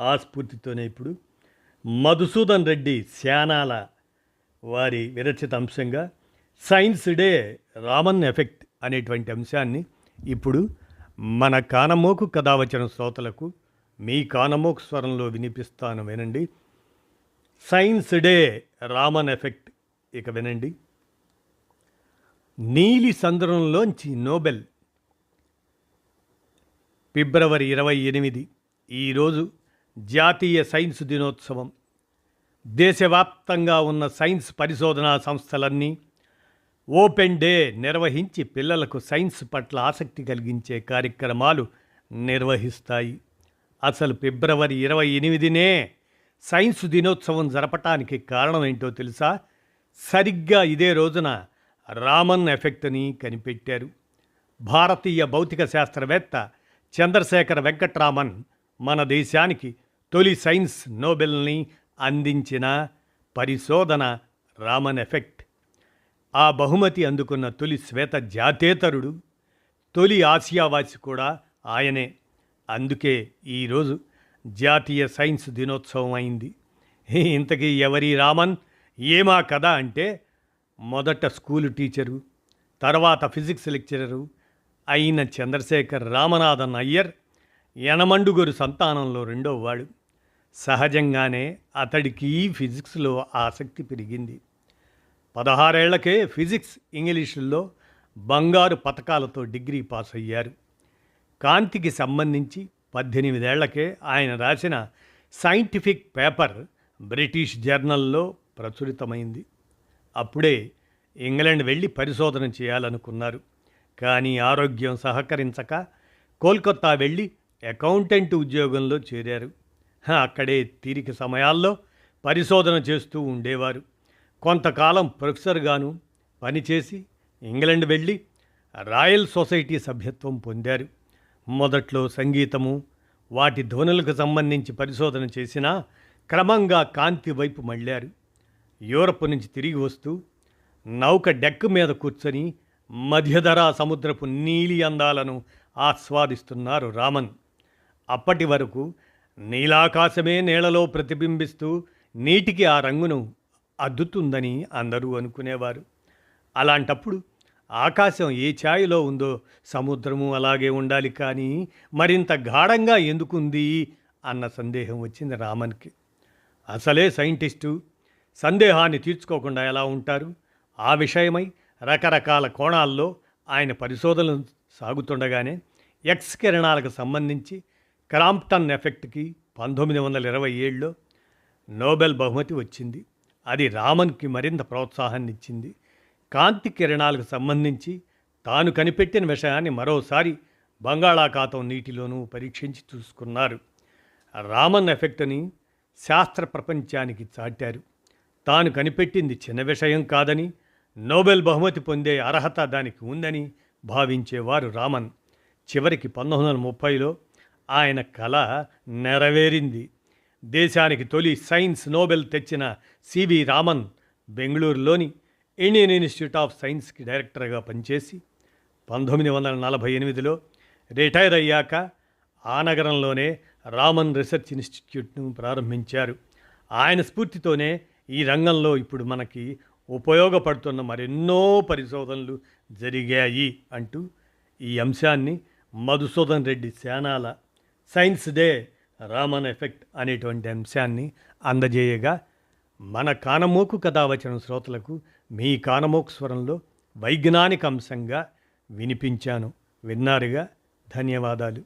ఆ స్ఫూర్తితోనే ఇప్పుడు మధుసూదన్ రెడ్డి శానాల వారి విరచిత అంశంగా సైన్స్ డే రామన్ ఎఫెక్ట్ అనేటువంటి అంశాన్ని ఇప్పుడు మన కానమోకు కథావచన శ్రోతలకు మీ కానమోకు స్వరంలో వినిపిస్తాను వినండి. సైన్స్ డే రామన్ ఎఫెక్ట్ ఇక వినండి. నీలి సంద్రంలోంచి నోబెల్ ఫిబ్రవరి ఇరవై ఎనిమిది ఈరోజు జాతీయ సైన్స్ దినోత్సవం. దేశవ్యాప్తంగా ఉన్న సైన్స్ పరిశోధనా సంస్థలన్నీ ఓపెన్ డే నిర్వహించి పిల్లలకు సైన్స్ పట్ల ఆసక్తి కలిగించే కార్యక్రమాలు నిర్వహిస్తాయి. అసలు ఫిబ్రవరి ఇరవై ఎనిమిదినే సైన్స్ దినోత్సవం జరపటానికి కారణం ఏంటో తెలుసా? సరిగ్గా ఇదే రోజున రామన్ ఎఫెక్ట్ని కనిపెట్టారు. భారతీయ భౌతిక శాస్త్రవేత్త చంద్రశేఖర్ వెంకట్రామన్ మన దేశానికి తొలి సైన్స్ నోబెల్ని అందించిన పరిశోధన రామన్ ఎఫెక్ట్. ఆ బహుమతి అందుకున్న తొలి శ్వేత జాతేతరుడు తొలి ఆసియావాసి కూడా ఆయనే. అందుకే ఈరోజు జాతీయ సైన్స్ దినోత్సవం అయింది. ఇంతకీ ఎవరి రామన్? ఏమా కదా అంటే మొదట స్కూలు టీచరు తర్వాత ఫిజిక్స్ లెక్చరరు అయిన చంద్రశేఖర్ రామనాథన్ అయ్యర్ యనమండుగురు సంతానంలో రెండో వాడు. సహజంగానే అతడికి ఫిజిక్స్లో ఆసక్తి పెరిగింది. పదహారేళ్ళకే ఫిజిక్స్ ఇంగ్లీషుల్లో బంగారు పథకాలతో డిగ్రీ పాస్ అయ్యారు కాంతికి సంబంధించి పద్దెనిమిదేళ్ళకే ఆయన రాసిన సైంటిఫిక్ పేపర్ బ్రిటిష్ జర్నల్లో ప్రచురితమైంది. అప్పుడే ఇంగ్లాండ్ వెళ్ళి పరిశోధన చేయాలనుకున్నారు. కానీ ఆరోగ్యం సహకరించక కోల్కత్తా వెళ్ళి అకౌంటెంట్ ఉద్యోగంలో చేరారు. అక్కడే తీరిక సమయాల్లో పరిశోధన చేస్తూ ఉండేవారు. కొంతకాలం ప్రొఫెసర్గాను పనిచేసి ఇంగ్లండ్ వెళ్ళి రాయల్ సొసైటీ సభ్యత్వం పొందారు. మొదట్లో సంగీతము వాటి ధ్వనులకు సంబంధించి పరిశోధన చేసినా క్రమంగా కాంతి వైపు మళ్ళారు. యూరప్ నుంచి తిరిగి వస్తూ నౌక డెక్ మీద కూర్చొని మధ్యధరా సముద్రపు నీలి అందాలను ఆస్వాదిస్తున్నారు రామన్. అప్పటి వరకు నీలాకాశమే నేలలో ప్రతిబింబిస్తూ నీటికి ఆ రంగును అద్దుతుందని అందరూ అనుకునేవారు. అలాంటప్పుడు ఆకాశం ఏ ఛాయలో ఉందో సముద్రము అలాగే ఉండాలి కానీ మరింత గాఢంగా ఎందుకుంది అన్న సందేహం వచ్చింది రామన్కి. అసలే సైంటిస్టు సందేహాన్ని తీర్చుకోకుండా ఎలా ఉంటారు? ఆ విషయమై రకరకాల కోణాల్లో ఆయన పరిశోధనలు సాగుతుండగానే ఎక్స్ కిరణాలకు సంబంధించి క్రాంప్టన్ ఎఫెక్ట్కి పంతొమ్మిది వందల ఇరవై ఏడులో నోబెల్ బహుమతి వచ్చింది. అది రామన్కి మరింత ప్రోత్సాహాన్ని ఇచ్చింది కాంతి కిరణాలకు సంబంధించి తాను కనిపెట్టిన విషయాన్ని మరోసారి బంగాళాఖాతం నీటిలోనూ పరీక్షించి చూసుకున్నారు. రామన్ ఎఫెక్ట్ని శాస్త్ర ప్రపంచానికి చాటారు. తాను కనిపెట్టింది చిన్న విషయం కాదని నోబెల్ బహుమతి పొందే అర్హత దానికి ఉందని భావించేవారు రామన్. చివరికి పంతొమ్మిది వందల ముప్పైలో ఆయన కళ నెరవేరింది. దేశానికి తొలి సైన్స్ నోబెల్ తెచ్చిన సివి రామన్ బెంగళూరులోని ఇండియన్ ఇన్స్టిట్యూట్ ఆఫ్ సైన్స్కి డైరెక్టర్గా పనిచేసి పంతొమ్మిది వందల నలభై ఎనిమిదిలో రిటైర్ అయ్యాక ఆ నగరంలోనే రామన్ రీసెర్చ్ ఇన్స్టిట్యూట్ను ప్రారంభించారు. ఆయన స్ఫూర్తితోనే ఈ రంగంలో ఇప్పుడు మనకి ఉపయోగపడుతున్న మరెన్నో పరిశోధనలు జరిగాయి అంటూ ఈ అంశాన్ని Madhusudan Reddy Shanala science day Raman effect అనేటువంటి అంశాన్ని అందజేయగా మన కానమోకు కథావచన శ్రోతలకు మీ కానమోకు స్వరంలో వైజ్ఞానిక అంశంగా వినిపించాను. విన్నారుగా? ధన్యవాదాలు.